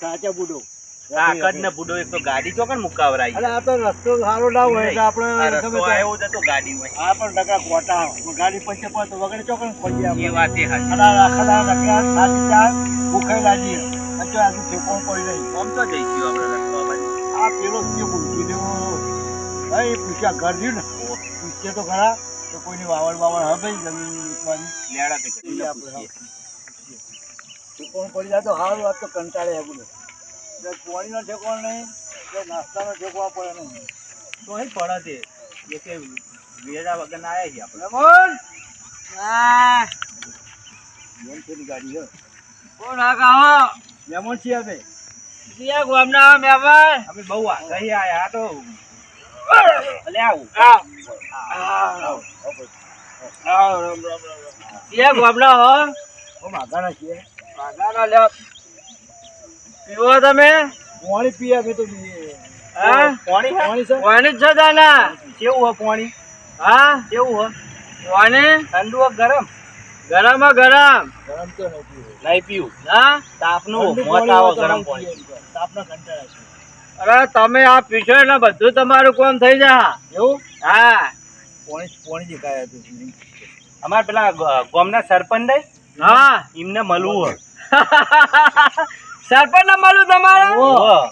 સાચા બુડો. કાકડ ને બુડો એક તો ગાડી ચોકન મુકાવરાઈ અરે આ તો રસ્તો સારો ના હોય તો આપણે રસ્તો આવ્યો હતો ગાડી હોય. આ પણ નકરા કોટા ગાડી પછી પણ તો વગર ચોકન ખોલી એ વાત એ હાચી. અને આ આખા સાચી ચાર ભૂખાઈ લાગી. અચ્છા આજે આજુ પડી રહી. આમ તો જઈશું આપણે રસ્તો આ પેલો કે બોલતી દેવો ભાઈ પૂછ્યા ઘર ને. પૂછીએ તો ખરા તો કોઈની વાવડ બાવડ હવે જમીન લેડા તે કરીને આપણે. ઠેકોણ પડી જાય તો હાલ વાત તો કંટાળે એવું બોલો. એટલે પાણીનો ઠેકોણ નહીં કે નાસ્તાનો ઠેકવા પડે નહીં. તો અહીં પડે તે. એ કે વેડા વગર ના આવ્યા છીએ આપણે. બોલ! આ. એમ છે ગાડી છે કોણ કા હો મેમો છીએ આપણે સિયા ગામના મહેમાન અમે બહુ આગળ આયા આ તો લે આવું. આવો, આવો. આવ રામ રામ રામ સિયા ગામના હો. ઓ માગાના છીએ. પીવો તમે? પાણી પીએ અમે તો હા? પાણી પાણી છે? પાણી જ છે દાના કેવું હોય પાણી? હા? કેવું હોય? પાણી? ઠંડુ હોય ગરમ? ગરમ હો ગરમ. ગરમ તો નહીં પીવું. નહીં પીવું. હા? તાપનું મોત પાણી આવે હોય તો ગરમ પાણી. પીએ. કંટાળા છે. અરે તમે આ પીશો એટલે બધું તમારું કોમ થઈ જા એવું? હા. પાણી પાણી દેખાય હતું. અમારે પેલા ગામના સરપંચ હા. એમને મળવું હોય. સરપંચ ના મળું તમારે.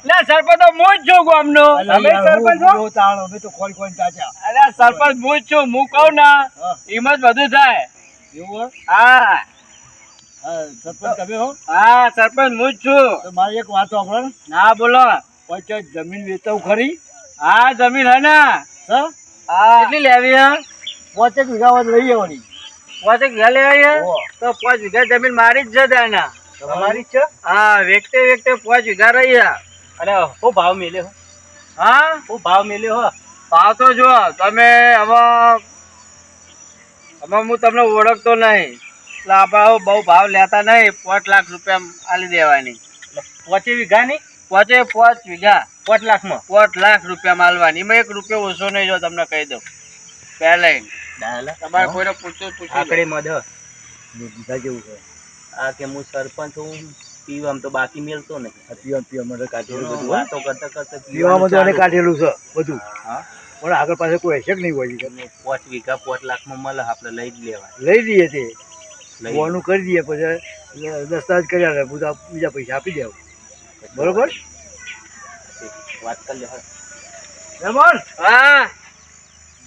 લે સરપંચ તો હું જ છું ગામનો. તમે સરપંચ છો? અમે તો ખોઈ ખોઈ ચાચા અરે સરપંચ હું જ છું હું કહું ના એમ જ બધું થાય. એવું હા. સરપંચ તમે હો? હા સરપંચ હું જ છું. મારી એક વાત સાંભળો ના. બોલો. પછી જમીન વેચાવ ખરી? હા જમીન હે ને. હા? કેટલી લેવી હે? પાંચેક વીઘા વાત લઈ આવવાની. પાંચ વીઘા લેવાય તો પાંચ વીઘા જમીન મારી જ છે તેના તમારી છે? હા વેકતે વેકતે પાંચ વીઘા રહી અને શું ભાવ મેલ્યો હા? શું ભાવ મેલ્યો હો? ભાવ તો જો તમે હવે હવે હું તમને ઓળખતો નહીં. એટલે આપણે બહુ ભાવ લેતા નહીં પાંચ લાખ રૂપિયા આલી દેવાની. પોચે વીઘા પોચે પાંચે વીઘા. પાંચ લાખમાં? પાંચ લાખ રૂપિયા માલવાની. એમાં એક રૂપિયો ઓછો નહીં જો તમને કહી દઉં. પહેલાં તમારે કોઈને પૂછવું પૂછવું આકડી મધ જેવું છે. આ કે હું સરપંચ હું પીવામ તો બાકી મેલતો નહીં. પીવામ પીવા માટે કાઢેલું બધું. વાતો કરતા કરતા પીવામાં તો એને કાઢેલું છે બધું. હા. પણ આગળ પાસે કોઈ હશે નહીં હોય છે. પાંચ વીઘા પાંચ લાખમાં મળે આપણે લઈ જ લેવા લઈ લઈએ તે. બોનું કરી દઈએ પછી દસ્તાવેજ કર્યા રહે બધા બીજા પૈસા આપી દેવું. બરોબર? વાત કરી લે રમણ હા.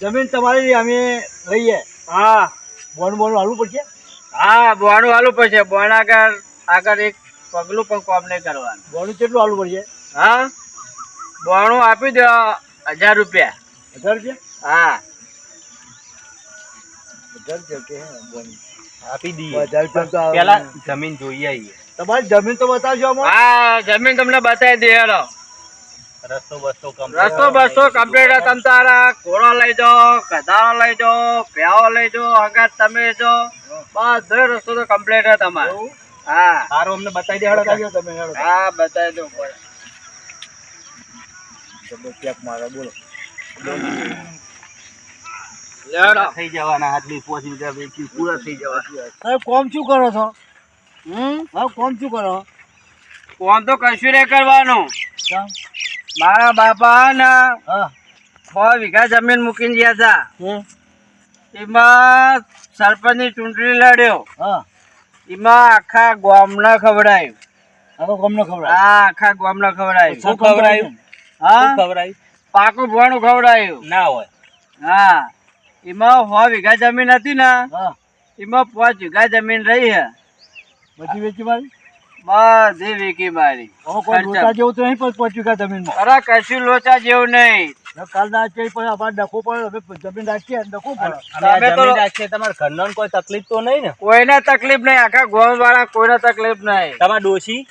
જમીન તમારી અમે લઈએ. હા. બોન બોન હાલવું પડશે? હા બોણું આલુ પડશે. બોણ આગળ આગળ એક પગલું પણ કોમ નહીં કરવાનું. બોણું કેટલું આલુ પડશે? હા? બોણું આપી દો હજાર રૂપિયા. હજાર રૂપિયા? હા. હજાર રૂપિયા કે આપી દઈએ. હજાર રૂપિયા તો પેલા જમીન જોઈએ આવીએ. તમારી જમીન તો બતાવજો હા જમીન તમને બતાવી દે હેલો. રસ્તો બસ્તો રસ્તો બસ્તો કમ્પ્લીટ તમ તારા લઈ જાઓ ગધાડો લઈ જાઓ પ્યાવો લઈ જાઓ હગાત તમે જો. બધો રસ્તો તો કમ્પ્લીટ હે તમારે. હા. સારું અમને બતાવી દે હેડો તમે હા બતાવી દો પડે ચેક મારો બોલો. લેડો. થઈ જવાના આટલી વેચી પૂરા થઈ જવા હવે કોમ શું કરો છો? હમ? હવે કોમ શું કરો? ફોન તો કશું નહીં કરવાનું. કેમ? મારા બાપા હે. ને હા છ વીઘા જમીન મૂકીને ગયા હતા હે? એમાં સરપંચની ચૂંટણી લડ્યો. હા. એમાં આખા ગામને ખવડાયું. આ તો કોમને ખબર આ આખા ગામને ખવડાયું. શું ખવડાયું? હા? આવી પાકું ભણું ખવડાયું. ના હોય. હા. એમાં છ વીઘા જમીન હતી ને હા. એમાં પાંચ વીઘા જમીન રહી હે બધી વેચી મારી? બધી વીકી મારી. લોચા જેવું તો નહીં પહોંચ્યું કા જમીનમાં? અરે કશું લોચા જેવું નહીં. કાલ ના છે પણ અમારે ડખો પણ જમીન રાખીએ ડખો પડે. અમે તો- રાખીએ તમારા ઘરનો કોઈ તકલીફ તો નહીં ને? કોઈને તકલીફ નહીં આખા ગામ વાળા કોઈને તકલીફ નહીં. તમારા ડોશી?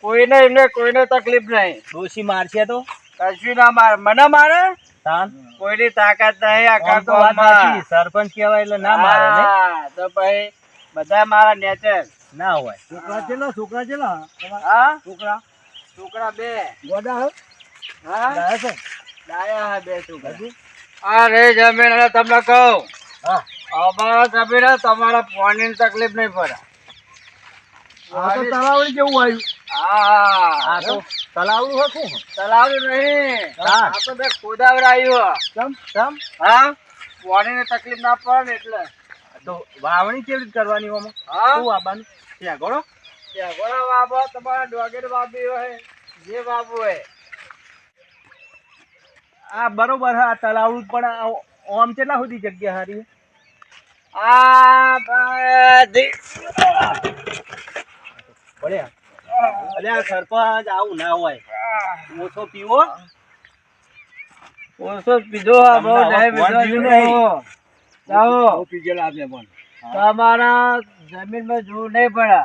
કોઈને એમને કોઈને તકલીફ નહીં. ડોશી મારશે તો? કશું ના મારે મને મારે? તાન? કોઈની તાકાત નહીં આખા વાત સરપંચ કહેવાય એટલે ના મારે તો ભાઈ બધા મારા નેચર. ના હોય. છોકરા ચેલા છોકરા ચેલા હા. છોકરા. છોકરા બે. ગોડા હે. હા? ડાયા છે? ડાયા હા બે છોકરા. આ રે જમીન તમને કહું. હા. અમારા જમીન તમારા પાણીની તકલીફ નહીં પડે. આ તો તળાવડી જેવું આવ્યું. હા. આ તો તલાવડું હતું તલાવડું નહીં. આ તો બે ખોદાવડાયું ચમ ચમ હા? પાણીની તકલીફ ના પડે ને એટલે. તો વાવણી કેવી રીતે કરવાની ઓમાં? શું વાવવાનું? ત્યાં ગોળો? ત્યાં ઘોડા બાબા તમારા ડોગેર વાવી હોય જે વાવવું હોય. આ બરોબર હા તલાવ પણ ઓમ કેટલા સુધી જગ્યા હારી? આ પડ્યા અલે સરપંચ આવું ના હોય. ઓછો પીવો. ઓછો પીધો આ બહુ તમને તમારા જમીનમાં જોવું નહીં પડે.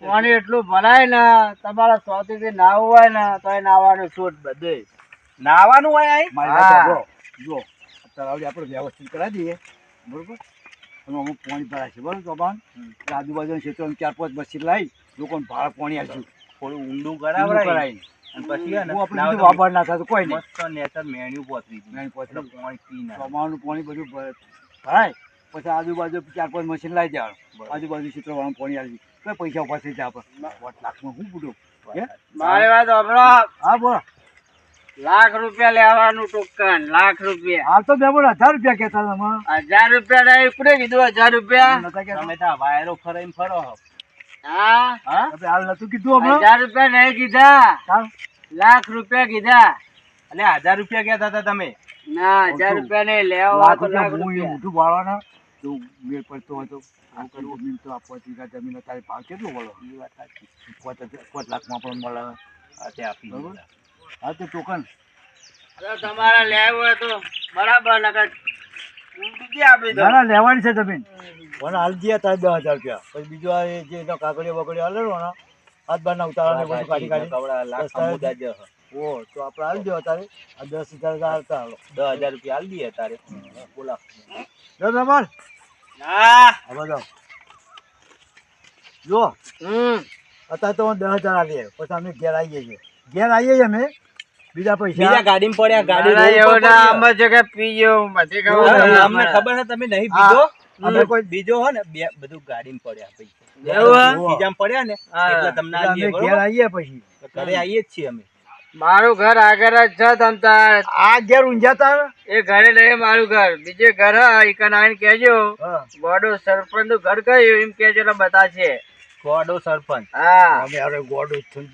પાણી એટલું ભરાય ને તમારા સ્વાતિથી નાવું હોય ને તો એ નાવાનું છૂટ બધે. નાવાનું હોય. જો તળાવડી આપણે વ્યવસ્થિત કરાવી દઈએ. બરોબર? અને અમુક પાણી ભરાય છે બરોબર એટલે આજુબાજુના ક્ષેત્રોમાં ચાર પાંચ બસી લાવી લોકોને ભાડા પાણી આપશું. થોડું ઊંડું. મેણ પોતરી. પાણી બધું ભરાય પછી આજુબાજુ ચાર પાંચ મશીન લાવી દેવાનું. આજુબાજુ ક્ષેત્રો વાળા પાણી આવી કઈ પૈસા ઊભા થઈ જાય આપણે લાખમાં શું પૂછો મારી વાત સાંભળો. હા બોલો. લાખ રૂપિયા લેવાનું ટોકન લાખ રૂપિયા. હાલ તો બે બોલ હજાર રૂપિયા કહેતા તમે હજાર રૂપિયા નહીં ઉપડે કીધું હજાર રૂપિયા? તમે ત્યાં વાયરો ફરાઈને ફરો. હો. હા? હા હાલ નતું કીધું હમણાં? હજાર રૂપિયા નહીં કીધા. લાખ રૂપિયા કીધા. અને હજાર રૂપિયા કહેતા હતા તમે. ના હજાર રૂપિયા નહીં લેવા તો લાખ રૂપિયા મોટું વાળવાના જો મેળ પડતો હતો આ કરવું જમીન તો આપવા વીઘા જમીન તારે ભાવ કેટલો વળો? એ વાત સાચી. પાંચ લાખમાં પણ મળે તે આપી બરોબર. હા તો ટોકન. તમારે લેવું હોય તો બરાબર નકર ના ના લેવાની છે જમીન. મને હાલ દે તારે દસ હજાર રૂપિયા. પછી બીજું આ જે કાગળિયો બગડ્યો હાલે ને હાથ બાર ના ઉતારા ને કાઢી. કાઢી ઓ તો આપણે હાલ દો તારે. આ દસ હજાર હાલતા હાલો. દસ હજાર રૂપિયા આલી દઈએ તારે. બોલા. જો તમાર હા હવે જાઓ જો. હમ. અત્યારે તો દસ હજાર આવીએ પછી અમે ઘેર આવીએ છીએ ઘેર આવીએ છીએ અમે. બીજા બીજા પૈસા ગાડીમાં પડ્યા ગાડી ના, રોડ એવું ઉપર ના આમ જ પીજો ખબર એવું નહીં નહીં, અમને ખબર છે તમે નહીં પીજો બીજો અમે કોઈ બીજો હો ને બે બધું ગાડીમાં પડ્યા પૈસા. બીજા? બીજામાં પડ્યા ને એટલે તમને ઘેર બરોબર? આવીએ પછી. ઘરે આવીએ જ છીએ અમે. મારું ઘર આગળ જ છે તમતાર આ ઘેર ઊંઝાતા એ ઘરે નહીં મારું ઘર. બીજે ઘર હ આવીને કેજો ગોડો સરપંચનું ઘર કયું? એમ કહેજો એટલે બતાશે ગોડો સરપંચ. હા. અમે હવે ગોડો છું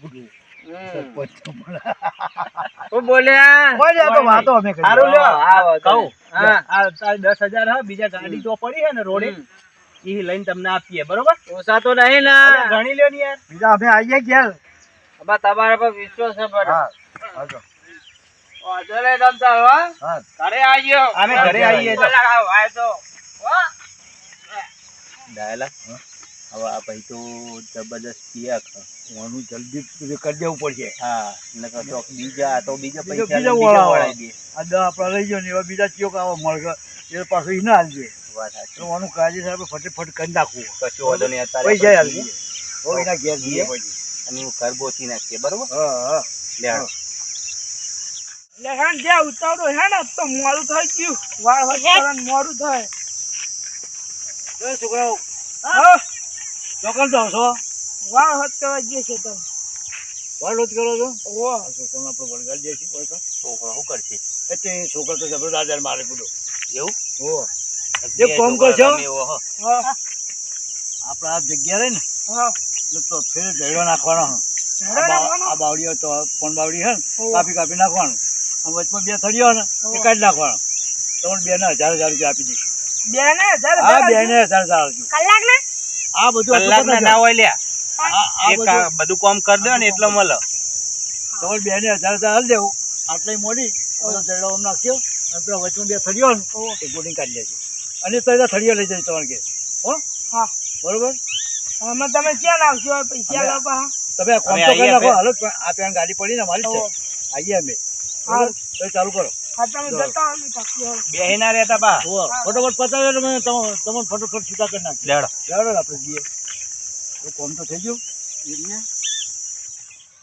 હા. બીજા ગાડી તો પડી હે ને રોડે હમ. એ લઈને તમને આપીએ. બરોબર? ઓછા તો નહીં અરે ના ગણી લ્યો ને યાર. બીજા અમે આવીએ ઘેર. હવે તમારા પર વિશ્વાસ છે પણ હા હાલો. વાંધો નહીં તમતાર હો. હા. ઘરે આવજો અમે ઘરે આવીએ તો. આવો તો. હો? ડાયલા હવે આ ભાઈ તો જબરદસ્ત પિયા ઓનું જલ્દી કરી દેવું પડશે. હા નકર તો બીજા તો બીજા પૈસા બીજા વળાવો. વળાઈ દે. આ દા આપણે લઈ જો ને એવા બીજા ચિયો કાવા મળગ એ પાછો ઈ ના હાલજે. વાત સાચી. તો ઓનું કાળજી સાહેબ ફટાફટ કરી નાખવું. કશું વાંધો નહીં અત્યારે પૈસા હાલજે હો એના ઘેર જઈએ. પછી. અને હું ઘર ગોતી નાખીએ બરોબર? હા હા. લે જે ઉતાવળો હે ને તો મોડું થઈ ગયું. વાળ વચ્ચે મોડું થાય. એ છોકરાઓ હા? ચોકન જાઓ છો? વાળ વચ્ચે કરવા જઈએ છે તમે વાળ રોજ કરો છો? ઓહો. આ છોકરાને આપણે વળગાડી દઈએ છીએ કોઈ તો. શું કરશે? એટલે એ તો જબરદસ્ત આધાર મારે પૂરો એવું? હો જે કામ છોકરા કરશો? આપણે આ જગ્યા રહી ને. હા. તો ફેર ઝેડો નાખવાનો આ બા- બાવડીઓ તો ફોન બાવડી હે ને કાપી કાપી નાખવાનું. અને વચમાં બે થડીઓ ને એ કાઢી નાખવાનો. તમને બે ને હજાર હજાર રૂપિયા આપી દઈશ. બે ને હજાર હા બે ને હજાર હજાર કલાક ને આ બધું આટલું ના હોય લ્યા આ આ એક બધું કામ કરી દે ને એટલે મળે. તમારે બે ને હજાર હજાર હાલ દેવું. આટલી મોડી બધો આમ નાખ્યો. અને પેલા વચમાં બે થડીઓ ને એ ગોડિંગ કાઢી લેજો. અને તો થડીઓ લઈ જજો તમારે કે હો? હા. બરોબર? અમે તમે ક્યાં લાવશો? પૈસા લાવવા તમે કોમ તો કરી નાખો. હાલો આ પેન ગાડી પડી ને મારી છે. આઈએ અમે. હા. તો ચાલુ કરો. હા તમે જતા અમે taxi વાળો. બેહી ના રહેતા બા. ફટોફટ પતાવી તમે તમને ફટોફટ છૂટા કરી નાખીએ લેડો લેવડો આપણે જઈએ. તો કોમ તો થઈ ગયું.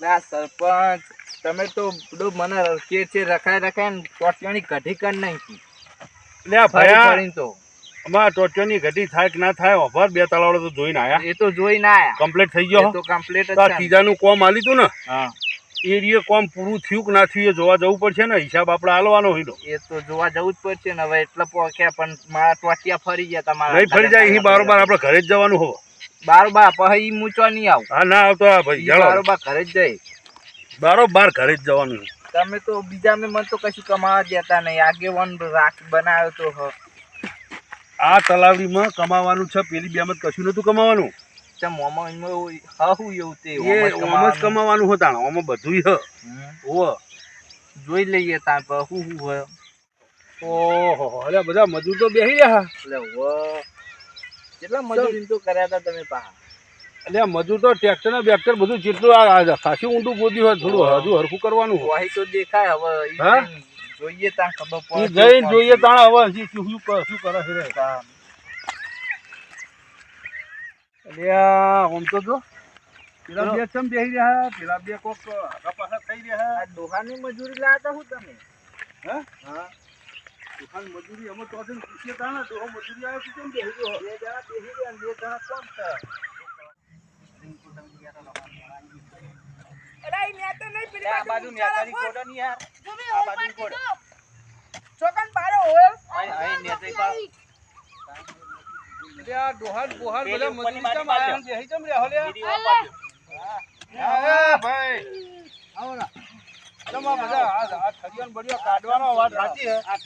ના સરપંચ તમે તો બધું મને કે છે રખાય રખાય ને ટોટિયાની કઢી કરી નાખી. લે ફરીને તો. અમારા ટોટિયોની ઘટી થાય કે ના થાય ઓફર બે તલાવડો તો જોઈને આયા. એ તો જોઈને આયા. કમ્પ્લીટ થઈ ગયો તો કમ્પ્લીટ. ત્રીજાનું કોમ આલી તું ને હા. એ કોમ પૂરું થયું કે ના થયું એ જોવા જવું પડશે ને હિસાબ આપણે હાલવાનો હોય એ તો જોવા જવું જ પડશે ને હવે એટલે પોખ્યા પણ મારા ટોટિયા ફરી ગયા તમારા નહીં ફરી જાય અહીં બારોબાર આપણે ઘરે જ જવાનું હો બારોબાર પછી મૂંચવા નહીં આવું. હા ના આવતો આ ભાઈ બારોબાર ઘરે જ જાય. બારોબાર ઘરે જ જવાનું. તમે તો બીજા મેં મને તો કશું કમાવા દેતા નહીં. આગેવાન રાખ બનાવ્યો તો. આ તલાવડીમાં કમાવાનું છે પેલી બેમાં કશું નતું કમાવાનું. ઓમ જ કમાવાનું. હતા ઓમાં બધું હ. જોઈ લઈએ તાર પર હું હું હોય. ઓહો અરે બધા મજૂર તો બેસી રહ્યા. એટલે વ કેટલા મજૂરી તો કર્યા હતા તમે પા. એટલે મજૂર તો ટ્રેક્ટર ને બેક્ટર બધું જેટલું આ ખાસી ઊંડું ગોદ્યું હોય થોડું હજુ હરખું કરવાનું હોય. તો દેખાય હવે જોઈએ તાર ખબર પડે જઈને જોઈએ તાણે હવે હજી શું શું શું કરે છે રે. એટલે આ આમ તો જો. પેલા બે ચમ બેસી રહ્યા પેલા બે કોક આગા પાછા થઈ રહ્યા આ ડોહાની મજૂરી લાવતા હું તમે? હા? હા. દુકાન મજૂરી અમે તો આજે પૂછીએ તાણે તો મજૂરી આવે છે કેમ બેસી ગયો બે જણા બેસી ગયા બે જણા કોણ છે આ બાજુ નેતાની ફોટો નહીં યાર. આ બાજુ ફોટો અહીં અહીં નેતાની પાડો. એટલે આ ડોહાન બોહાન પેલી મજૂરી બાજુ આયા ને બેસી ચમ રહ્યા લ્યા? બીડી હા, ભાઈ. આવો ના ચમ બધા આ આ ઠળિયો કાઢવાનો વાત સાચી આ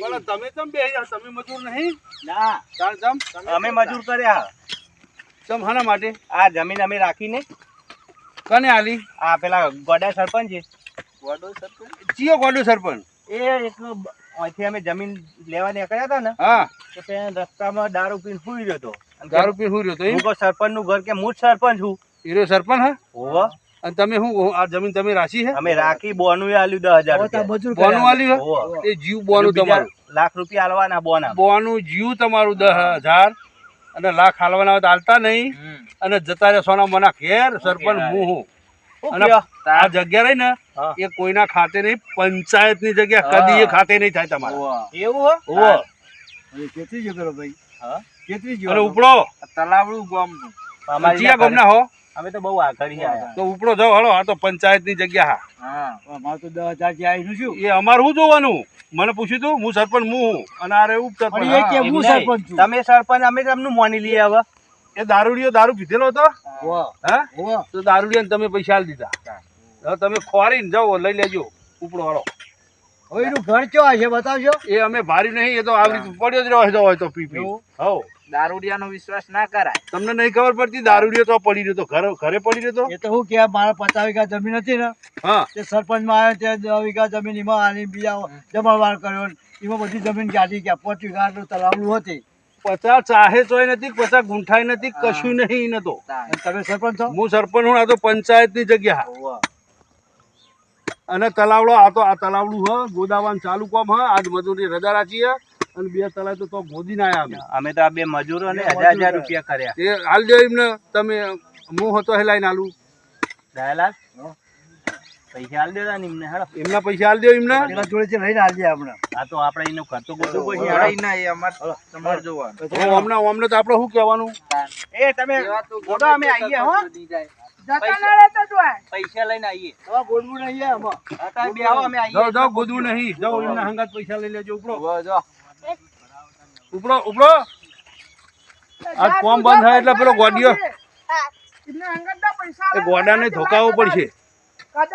બોલો તમે બેસી તમે મજૂર નહીં? ના. તાણ અમે મજૂર કર્યા. ચમ હાના માટે? આ જમીન અમે રાખીને કને આલી? આ પેલા ગોડા સરપંચ છે. ગોડો સરપંચ? ચિયો ગોડો સરપંચ? એ એટલો અહીંથી અમે જમીન લેવા નીકળ્યા હતા ને હા. તો ત્યાં રસ્તામાં દારૂ પીને સુઈ રહ્યો હતો. દારૂ પીને સુઈ રહ્યો હતો એમ? સરપંચનું ઘર કે હું જ સરપંચ છું? હીરો સરપંચ હા? હોવ. અને તમે શું આ જમીન તમે રાશી છે અમે રાખી બોનું આલ્યું દસ હજાર રૂપિયા. બોનું આલ્યું એ જીવ બોનું તમારું. લાખ રૂપિયા આલવાના બોના. બોનું જીવ તમારું દસ હજાર. અને લાખ હાલવાના હોય તો હાલતા નહીં. અને જતા રહે સોના મના ઘેર સરપંચ હું હું. અને આ જગ્યા રહી ને એ કોઈના ખાતે નહીં પંચાયતની જગ્યા કદી એ ખાતે નહીં થાય તમારે. એવું હો? કેટલી જગ્યા ભાઈ? કેટલી જગ્યા ઉપડો. તલાવડું ગામ અમારી ચિયા ઘરે- ગામના હો. અમે તો બહુ આગળ તો ઉપડો જાઓ હળો આ તો પંચાયતની જગ્યા હા. હા. મારે તો દસ હજારથી આવીશું શું? એ અમારે શું જોવાનું? મને પૂછ્યું તું હું સરપંચ હું હું? અને આ રહ્યું પણ ઉપસરપંચ એ કે એમ હું સરપંચ છું. તમે સરપંચ અમે તમને મોની લઈએ હવે એ દારૂડીઓ દારૂ પીધેલો હતો? વાહ હા? વાહ તો દારૂડિયાને તમે પૈસા આલી દીધા. હવે તમે ખોરીને જાઓ લઈ લેજો ઉપડો વાળો હવે એનું ઘર ચો છે બતાવજો. એ અમે ભાર્યું નહીં એ તો આવી પડ્યો જ રહ્યો હોય તો પી પી. એવું? દારૂડિયાનો વિશ્વાસ ના કરાય. તમને નહીં ખબર પડતી દારૂડિયો તો પડી રહ્યો તો ઘરે ઘરે પડી રહ્યો તો? એ તો હું કે મારા પચાસ વીઘા જમીન હતી ને હા. તે સરપંચમાં આવ્યો ત્યાં દસ વીઘા જમીન એમાં આની બીજા જમણવાર કર્યો એમાં બધી જમીન ગાડી ગયા પાંચ વીઘા તલાવડું હતી. પચાસ ચાહે ચોય નથી પચાસ ગુંઠાઈ નથી કશું નહીં નતો તમે સરપંચ છો? હું સરપંચ હું આ તો પંચાયતની જગ્યા. અને તલાવડો આ તો આ તલાવડું હ ગોદાવાન ચાલુ કોમ હ આજ મજૂરી રજા રાખી હ. અને બે તલાય તો તો ગોદી ના આવ્યા અમે. તો આ બે મજૂરો ને હજાર હજાર રૂપિયા કર્યા. એ હાલ દે એમને તમે હું હતો હેલાઈને આલું દયાલાલ પૈસા આલ દેતા ને એમને હેડો. એમના પૈસા હાલ દો એમને. પેલા જોડેથી લઈને આવીએ આપણે આ તો આપણે એનું ઘર તો ગોતવું પડશે ના એ અમાર. તમારે જોવાનું. હવે અમને અમને તો આપણે શું કહેવાનું? એ તમે બોલો અમે આવીએ હો. પૈસા લઈને આવીએ ગોદવું નહીં. લઈ લેજો ઉપડો જો. ઉપડો ઉપડો. આ કોમ બંધ થાય એટલે પેલો ગોડિયો એ ગોડાને ધોકાવવો પડશે. આ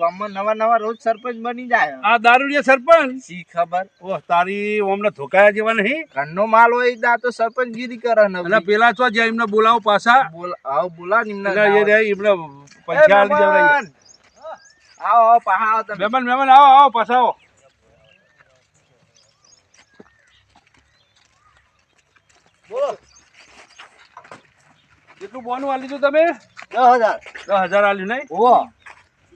ગામમાં નવા નવા રોજ સરપંચ બની જાય. આ દારૂડિયા સરપંચ? સી ખબર? ઓહ તારી ઓમને ધોકાયા જેવા નહીં? ઘરનો માલ હોય તો તો સરપંચ ગીરી કરે ને અને પેલા જ્યાં એમને બોલાવો પાછા. બોલ આવો બોલા ને એમને એ રહ્યા એમને પૈસા આલી. આવો આવો પાહા આવો તમે. મહેમાન મહેમાન આવો આવો પાછા આવો. કેટલું બોનું આલી દીધું તમે? દસ હજાર. દસ હજાર આલ્યું નહીં? ઓહો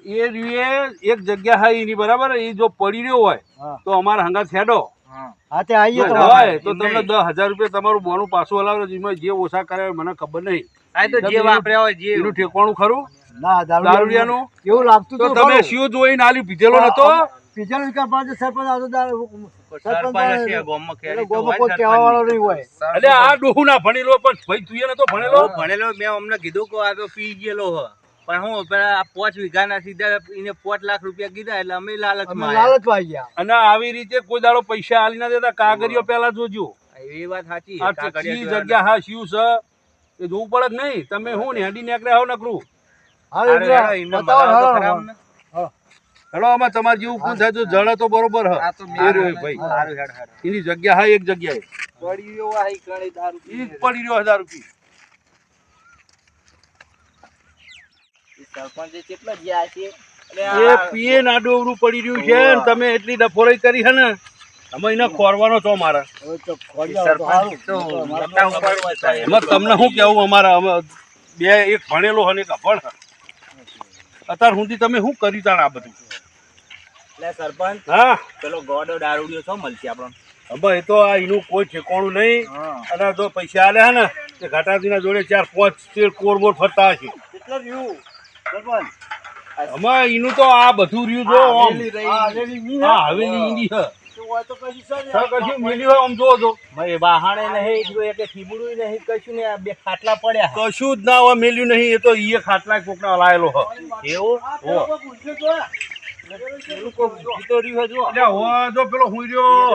એ રીએ એક જગ્યા હા એની બરાબર એ જો પડી રહ્યો હોય તો અમારા હંગા હેડો. હા. હા તે આવીએ તો હોય તો તમને દસ હજાર રૂપિયા તમારું બોનું પાછું હલાવો એમાં જે ઓછા કરે હોય મને ખબર નહીં. આ તો જે વાપર્યા હોય જે. એનું ઠેકવાનું ખરું? ના દારૂડિયાનું. એવું લાગતું તો તમે. શિવ જોઈને આલ્યું પીધેલો નતો? પીધેલો સરપંચ આવતો દારૂ સરપંચ હશે, ગામમાં એટલે ખેરી તો ગોમાં હોય કોઈ ને કહેવા વાળો સરપંચની. નહીં હોય. એટલે આ ડોહું ના ભણેલો પણ ભાઈ તું એને તો ભણેલો? હું ભણેલો મેં અમને કીધું કે આ તો પી ગયેલો હ. પણ હું પેલા આ પાંચ વીઘાના સીધા એને પાંચ લાખ રૂપિયા કીધા એટલે અમે લાલચ લાલચમાં આવી ગયા. અને આવી રીતે કોઈ દાડો પૈસા આલી ના દેતા કાગરીઓ પેલા જોજો. એ વાત સાચી જગ્યા હા શિવ છે? એ જોવું પડે કે નહીં. તમે હું ને હેડી નીકળ્યા હો નકરું. હાલ હેડો આમાં તમારે જેવું કોણ થાય તો જળે તો બરોબર હ. એ રહ્યો ભાઈ એની જગ્યા હા એક જગ્યાએ. ઈ જ પડી રહ્યો હજાર રૂપિયા એ પીએ ના પડી રહ્યું છે ને તમે એટલી ડફોળી કરી છે ને અમે એને ખોરવાનો છો મારા. તમને શું કેવું અમારા બે એક ભણેલો અને એક અભણ. અત્યાર સુધી તમે શું કર્યું તાણ આ બધું? એટલે સરપંચ હા? પેલો ગોડો દારૂડિયો છો મળશે આપણને હવે એ તો આ એનું કોઈ ઠેકોણું નહીં. અને જો પૈસા આલ્યા હે ને તે ઘાટાજીના જોડે ચાર પાંચ તેર કોર બોર ફરતા હશે. કેટલા રહ્યું? સરપંચ. આમાં એનું તો આ બધું રહ્યું જો. હવેલી હવેલી ઈની હે. હોય તો કશું છે ને. કશું મિલ્યું આમ જો જો ભાઈ વાહણે નહીં જો એક થીબડું નહીં કશું ને બે ખાટલા પડ્યા કશું જ ના હોય મેલ્યું નહીં એ તો ઈએ ખાટલા કોકના લાયેલો હ એવું? હે? પેલું જો જો હું રહ્યો.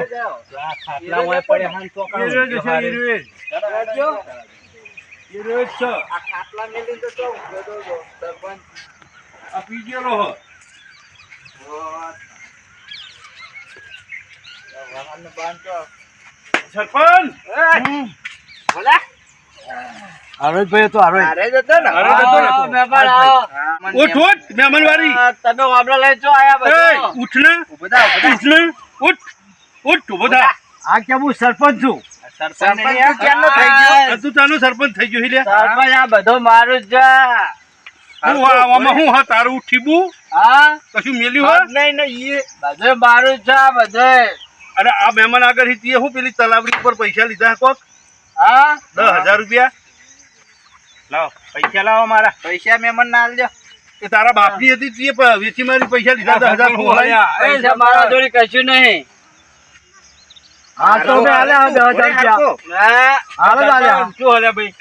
ખાટલા મોય પડ્યા. હાન એ ચોકડા રહ્યો જ છે, એ રહ્યો જ. રાખજો. એ રહ્યો જ છે. આ ખાટલા મેલી તો તો સરપંચ. આ પી હ સરપંચ! હરોજભાઈ તો હરોજ. અરે જતો ને. અરે જતો ને. મહેમાન આવો. ઉઠ ઉઠ મહેમાનવાળી તમે વાપરા લઈ જો આયા બધો. ઉઠ ને ઊભો થા, ઊભો થા. ઉઠ. ને ઉઠ ઉઠ ઊભો આ કે હું સરપંચ છું? સરપંચ નહીં, થઈ ગયો? તું તાનો સરપંચ થઈ ગયો લે સરપંચ આ બધો મારું જ હું આમાં હું હા તારું ઉઠીબું હા? કશું મેલ્યું હોય? નહીં નહીં બધે મારું જ બધું. અને આ મહેમાન આગળથી હું પેલી તલાવડી ઉપર પૈસા લીધા કોક? હા? દસ હજાર રૂપિયા. લાવો પૈસા લાવો મારા. પૈસા મહેમાન ના આલજો. એ તારા બાપની હતી તે વેચી મારી પૈસા લીધા દસ હજાર પૈસા મારા જોડે કશું નહીં. હા તો મેં આલ્યા દસ હજાર રૂપિયા. હાલો આલ્યા. શું હાલ્યા ભાઈ?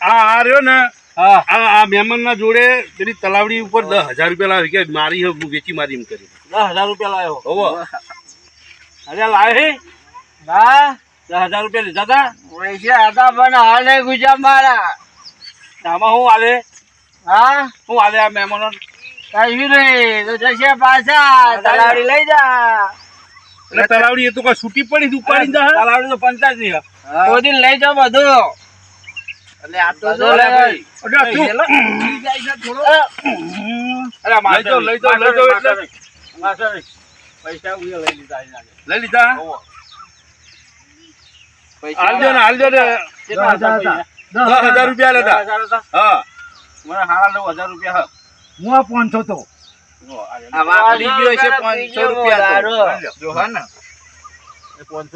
આ આ રહ્યો ને આ આ મહેમાનના જોડે પેલી તલાવડી ઉપર દસ હજાર રૂપિયા લાવી કે મારી વેચી મારી એમ કરી. દસ હજાર રૂપિયા લાવ્યો હોવો. અરે લાવે હે. હા દસ હજાર રૂપિયા લીધા હતા પૈસા હતા પણ હાલે ગુજા મારા. આમાં હું હાલે? હા? હું હાલે આ મહેમાનો કઈ નહીં તો જશે પાછા. તલાવડી લઈ જા. એટલે તલાવડી એ તો કઈ છૂટી પડી તું ઉપાડી જા તલાવડી તો પંચાયતની કોઈ લઈ જાઓ બધું. એટલે આ તો જો લે ભાઈ. અરે લઈ જાઓ, લઈ જાઓ, લઈ જાઓ એટલે. પૈસા ઉયો લઈ લીધા. લઈ લીધા હાલજો ને હાલજો ને. કેટલા દસ હજાર હતા. દસ હજાર રૂપિયા લેતા. હા. મને હારા નવ હજાર રૂપિયા હું. આ પાંચસો તો આ વાપરી ગયો છે પાંચસો રૂપિયા જો હા ને. પાંચ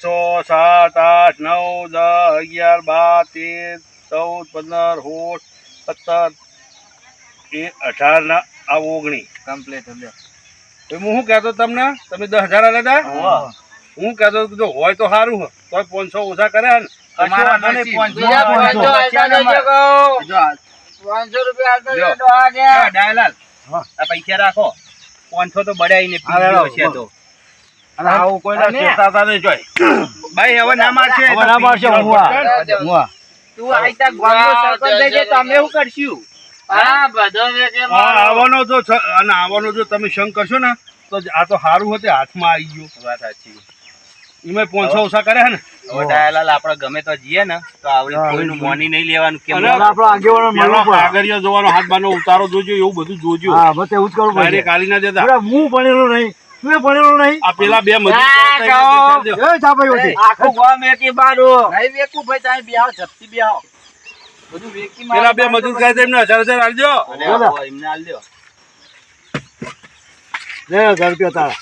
છ. સાત આઠ નવ દસ અગિયાર બાર તેર ચૌદ પંદર સોળ સત્તર એ અઢાર ના આ ઓગણી. કમ્પ્લીટ તો હું શું કહેતો તમને? તમે દસ હજાર હતા હું. કહેતો જો હોય તો સારું તો પાંચસો ઓછા કર્યા ને. પૈસા રાખો. પાંચસો તો છે આવું કોઈ ના નહીં જોય. ભાઈ હવે ના મારશે હવે ના મારશે, હું આ. હું આ. તું આઈતા ગામનો સરપંચ થઈ જાય તો શું કરશું. આવવાનો જો અને આવવાનો જો તમે શંક કરશો ને તો આ તો સારું હતું હાથમાં આવી ગયું. વાત સાચી. એમાં પાંચસો ઓછા કર્યા ને? હવે ડાયાલાલ આપણે ગમે તો જઈએ ને તો આવડી કોઈનું મોની નહીં લેવાનું કે આપણો આગેવાનો પેલો પડે. કાગળિયો જોવાનો હાથ બારનો ઉતારો જોજો એવું બધું જોજો. હા બસ એવું જ કરવું પડે ડાયરેક્ટ ના દેતા. હું ભણેલો નહીં. તું ભણેલો નહીં. આ પેલા બે મજૂર એ હોતી. આખું ગામ વેચી બારું. નહીં ભાઈ બેહો જપ્તી બેહો દે. પેલા બે મજૂર કહે છે એમને હજાર હજાર આલજો એમને આલજો લે હજાર રૂપિયા તારા.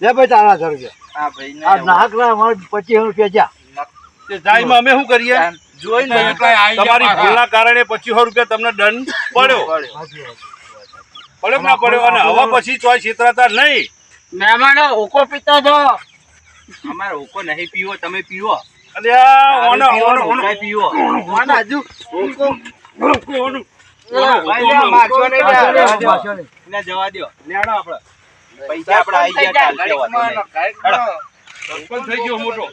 લે ભાઈ તારા હજાર રૂપિયા. આ ભાઈને આ નાહક ના અમારે પચીસ રૂપિયા જ્યાં તે અમે શું કરીએ? જોઈને તમે તમારી ભૂલના કારણે પચીસો રૂપિયા તમને દંડ પડ્યો. પડ્યો. ના પડ્યો? અને હવે પછી ચોય છેતરાતા નહીં. મહેમાનો હુકો પીતો છો અમારે ઓકો નહીં પીવો તમે પીવો. અલ્યા ઓનો ઓનો ઓનો. પીવો. ઓનો જવા લે, દ્યો. પાછો લે. એને જવા દ્યો. લેવડો આપણે. પૈસા આપડે આઈ ગયા થઈ ગયો મોટો.